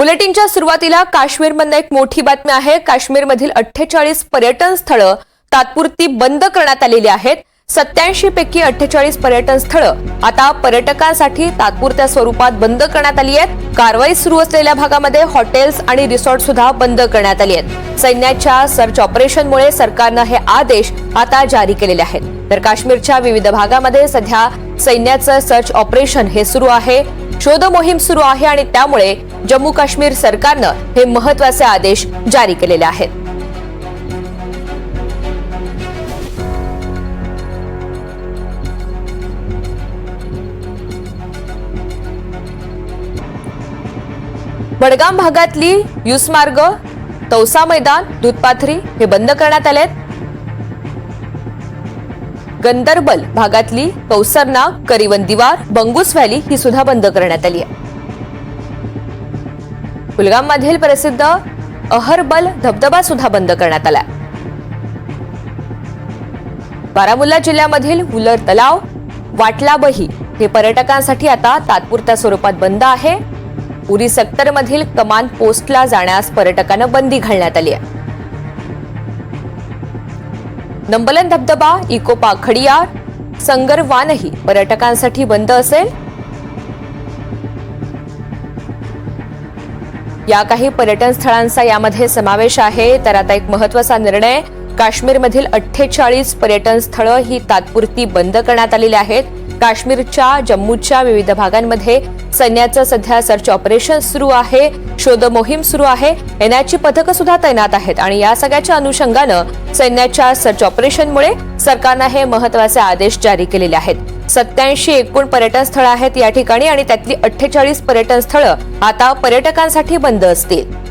बुलेटिनच्या सुरुवातीला काश्मीरमधनं एक मोठी बातमी आहे. काश्मीरमधील अठ्ठेचाळीस पर्यटन स्थळं तात्पुरती बंद करण्यात आलेली आहेत. सत्याऐंशी पैकी अठ्ठेचाळीस पर्यटन स्थळं आता पर्यटकांसाठी तात्पुरत्या स्वरूपात बंद करण्यात आली आहेत. कारवाई सुरू असलेल्या भागामध्ये हॉटेल्स आणि रिसॉर्ट सुद्धा बंद करण्यात आली आहेत. सैन्याच्या सर्च ऑपरेशनमुळे सरकारनं हे आदेश आता जारी केलेले आहेत. तर काश्मीरच्या विविध भागामध्ये सध्या सैन्याचं सर्च ऑपरेशन हे सुरू आहे. शोध मोहीम सुरू आहे आणि त्यामुळे जम्मू काश्मीर सरकारनं हे महत्त्वाचे आदेश जारी केलेले आहेत. बडगाम भागातली युसमार्ग तौसा मैदान दूधपाथरी हे बंद करण्यात आलेत गंदरबल भागातली कौसरना करिवन दिवार बंगूस व्हॅली ही सुद्धा बंद करण्यात आली आहे. कुलगाम मधील प्रसिद्ध अहरबल धबधबा सुद्धा बंद करण्यात आला. बारामुल्ला जिल्ह्यामधील हुलर तलाव वाटलाबही हे पर्यटकांसाठी आता तात्पुरत्या स्वरूपात बंद आहे. उरी सेक्टरमधील कमान पोस्टला जाण्यास पर्यटकांना बंदी घालण्यात आली आहे. नंबलन धबधबा इकोपा खडियार संगरवानही पर्यटकांसाठी बंद असेल. या काही पर्यटन स्थळांचा यामध्ये समावेश आहे. तर आता एक महत्त्वाचा निर्णय काश्मीरमधील अठ्ठेचाळीस पर्यटन स्थळं ही तात्पुरती बंद करण्यात आलेली आहेत. काश्मीरच्या जम्मूच्या विविध भागांमध्ये सैन्याचं सध्या सर्च ऑपरेशन सुरू आहे शोध मोहीम सुरू आहे एनआयची पथकं सुद्धा तैनात आहेत आणि या सगळ्याच्या अनुषंगानं सैन्याच्या सर्च ऑपरेशनमुळे सरकारनं हे महत्त्वाचे आदेश जारी केलेले आहेत. सत्याऐंशी एकूण पर्यटन स्थळं आहेत या ठिकाणी आणि त्यातली अठ्ठेचाळीस पर्यटन स्थळं आता पर्यटकांसाठी बंद असतील.